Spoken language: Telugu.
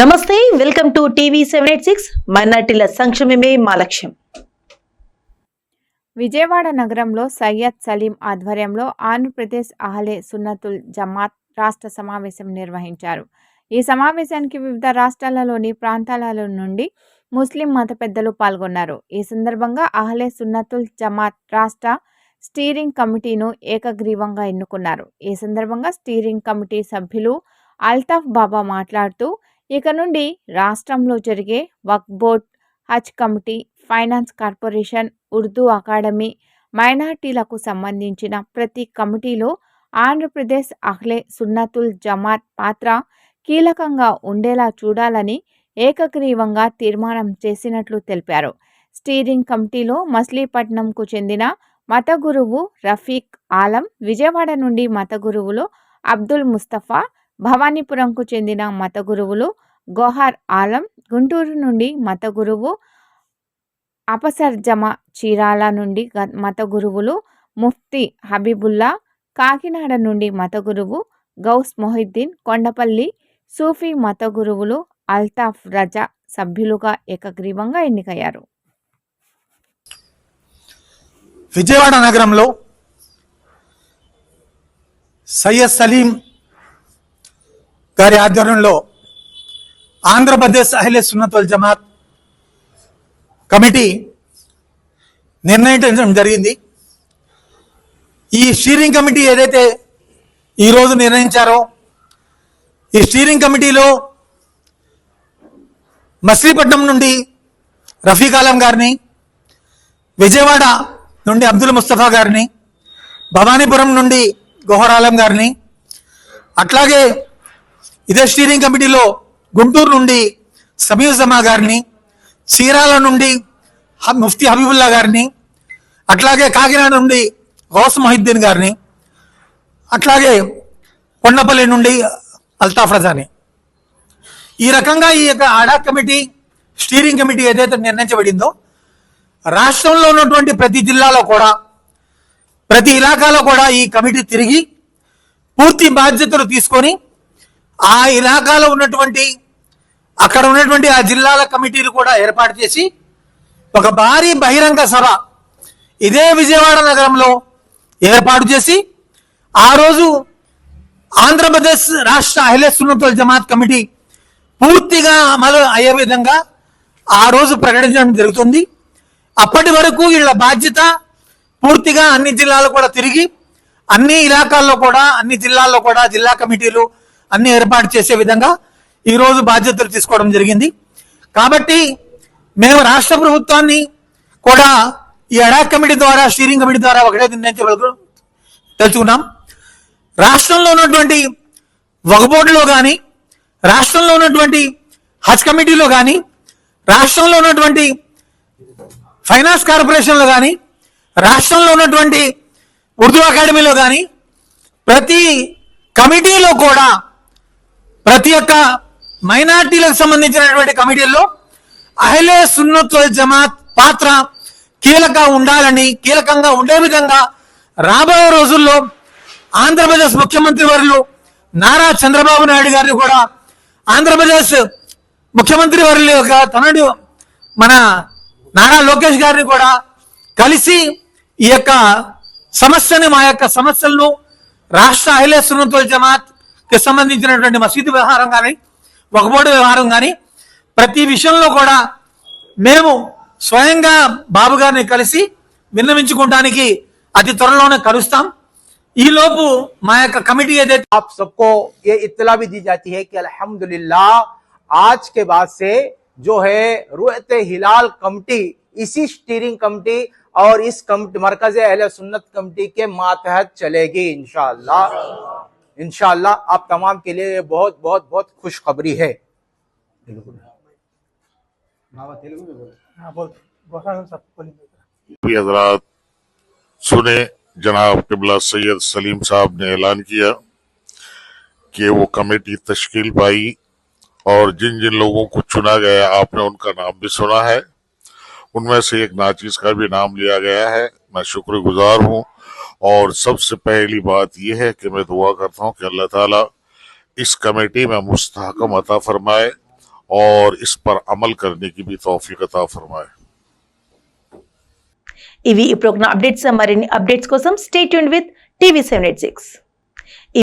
నమస్తే welcome to TV seven eight six. మైనార్టీల సంక్షేమమే మా లక్ష్యం. విజయవాడ నగరంలో సయ్యద్ సలీం ఆధ్వర్యంలో ఆంధ్రప్రదేశ్ అహలే సున్నతుల్ జమాత్ రాష్ట్ర సమావేశం నిర్వహించారు. ఈ సమావేశానికి వివిధ రాష్ట్రాలలోని ప్రాంతాల నుండి ముస్లిం మత పెద్దలు పాల్గొన్నారు. ఈ సందర్భంగా అహలే సున్నతుల్ జమాత్ రాష్ట్ర స్టీరింగ్ కమిటీను ఏకగ్రీవంగా ఎన్నుకున్నారు. ఈ సందర్భంగా స్టీరింగ్ కమిటీ సభ్యులు అల్తాఫ్ బాబా మాట్లాడుతూ ఇక నుండి రాష్ట్రంలో జరిగే Waqf board Haj committee finance corporation Urdu academy మైనార్టీలకు సంబంధించిన ప్రతి కమిటీలో ఆంధ్రప్రదేశ్ అహ్లే సున్నతుల్ జమాత్ పాత్ర కీలకంగా ఉండేలా చూడాలని ఏకగ్రీవంగా తీర్మానం చేసినట్లు తెలిపారు. స్టీరింగ్ కమిటీలో మచిలీపట్నంకు చెందిన మత గురువు రఫీక్ ఆలం విజయవాడ నుండి మత గురువులు అబ్దుల్ ముస్తఫా భవానీపురంకు చెందిన మత గురువులు గోహార్ ఆలం గుంటూరు నుండి మత గురువు అపసర్జమ చీరాల నుండి గ- మత గురువులు ముఫ్తీ హబీబుల్లా కాకినాడ నుండి మత గురువు గౌస్ మొహిద్దీన్ కొండపల్లి సూఫీ మత గురువులు అల్తాఫ్ రజా సభ్యులుగా ఏకగ్రీవంగా ఎన్నికయ్యారు. విజయవాడ నగరంలో సయ్యద్ సలీం గారి ఆధ్వర్యంలో ఆంధ్రప్రదేశ్ అహిలే సున్నతుల్ జమాత్ కమిటీ నిర్ణయించడం జరిగింది. ఈ స్టీరింగ్ కమిటీ ఏదైతే ఈరోజు నిర్ణయించారో ఈ స్టీరింగ్ కమిటీలో మచిలీపట్నం నుండి రఫీక్ ఆలం గారిని విజయవాడ నుండి అబ్దుల్ ముస్తఫా గారిని భవానీపురం నుండి గోహర్ ఆలం గారిని అట్లాగే ఇదే స్టీరింగ్ కమిటీలో గుంటూరు నుండి సమీర్ జమా గారిని చీరాల నుండి హ- ముఫ్తీ హబీబుల్లా గారిని అట్లాగే కాకినాడ నుండి గౌస్ మొహిద్దీన్ గారిని అట్లాగే కొండపల్లి నుండి అల్తాఫ్ రజాని. ఈ రకంగా ఈ యొక్క ఆడా కమిటీ స్టీరింగ్ కమిటీ ఏదైతే నిర్ణయించబడిందో రాష్ట్రంలో ఉన్నటువంటి ప్రతి జిల్లాలో కూడా ప్రతి ఇలాకాలో కూడా ఈ కమిటీ తిరిగి పూర్తి బాధ్యతలు తీసుకొని ఆ ఇలాకాలో ఉన్నటువంటి అక్కడ ఉన్నటువంటి ఆ జిల్లాల కమిటీలు కూడా ఏర్పాటు చేసి ఒక భారీ బహిరంగ సభ ఇదే విజయవాడ నగరంలో ఏర్పాటు చేసి ఆ రోజు ఆంధ్రప్రదేశ్ రాష్ట్ర అహిలే సున్నతుల జమాత్ కమిటీ పూర్తిగా అమలు అయ్యే విధంగా ఆ రోజు ప్రకటించడం జరుగుతుంది. అప్పటి వరకు వీళ్ళ బాధ్యత పూర్తిగా అన్ని జిల్లాలు కూడా తిరిగి అన్ని ఇలాకాల్లో కూడా అన్ని జిల్లాల్లో కూడా జిల్లా కమిటీలు అన్ని ఏర్పాటు చేసే విధంగా ఈరోజు బాధ్యతలు తీసుకోవడం జరిగింది. కాబట్టి మేము రాష్ట్ర ప్రభుత్వాన్ని కూడా ఈ అడాక్ కమిటీ ద్వారా స్టీరింగ్ కమిటీ ద్వారా ఒకటే నిర్ణయించగలుగు తెలుసుకున్నాం. రాష్ట్రంలో ఉన్నటువంటి వగబోర్డులో కానీ రాష్ట్రంలో ఉన్నటువంటి హజ్ కమిటీలో కానీ రాష్ట్రంలో ఉన్నటువంటి ఫైనాన్స్ కార్పొరేషన్లో కానీ రాష్ట్రంలో ఉన్నటువంటి ఉర్దూ అకాడమీలో కానీ ప్రతి కమిటీలో కూడా ప్రతి ఒక్క మైనార్టీలకు సంబంధించినటువంటి కమిటీల్లో అహ్లే సున్నత్ జమాత్ పాత్ర కీలక ఉండాలని కీలకంగా ఉండే విధంగా రాబోయే రోజుల్లో ఆంధ్రప్రదేశ్ ముఖ్యమంత్రి వర్యులు నారా చంద్రబాబు నాయుడు గారిని కూడా ఆంధ్రప్రదేశ్ ముఖ్యమంత్రి వర్యుల యొక్క తనడు మన నారా లోకేష్ గారిని కూడా కలిసి ఈ యొక్క సమస్యని మా యొక్క సమస్యలను రాష్ట్ర అహిలే సున్నతుల్ జమాత్ مسد وی بھا پر ది జాతి جاتی కి అల్హమ్దులిల్లా ఆజ్ కే آج کے بعد سے جو ہے కమిటీ کمٹی اسیرینگ کمیٹی اور اس مرکز اہل سنت کمیٹی کے ماتحت چلے گی انشاءاللہ۔ انشاءاللہ آپ تمام کے لیے یہ بہت بہت بہت خوشخبری ہے۔ حضرات سنے جناب قبلہ سید سلیم صاحب نے اعلان کیا کہ وہ کمیٹی تشکیل پائی اور جن جن لوگوں کو چنا گیا، آپ نے ان کا نام بھی سنا ہے۔ ان میں سے ایک ناچیز کا بھی نام لیا گیا ہے۔ میں شکر گزار ہوں۔ اور سب سے پہلی بات یہ ہے کہ میں دعا کرتا ہوں کہ اللہ تعالیٰ اس کمیٹی میں مستحکم عطا فرمائے اور اس پر عمل کرنے کی بھی توفیق عطا فرمائے۔ ایوی ఇవి ఈ ప్రోగ్రామ్ అప్డేట్స్ کو سم سٹی ٹیونڈ విత్ ٹی وی سیونیٹ సిక్స్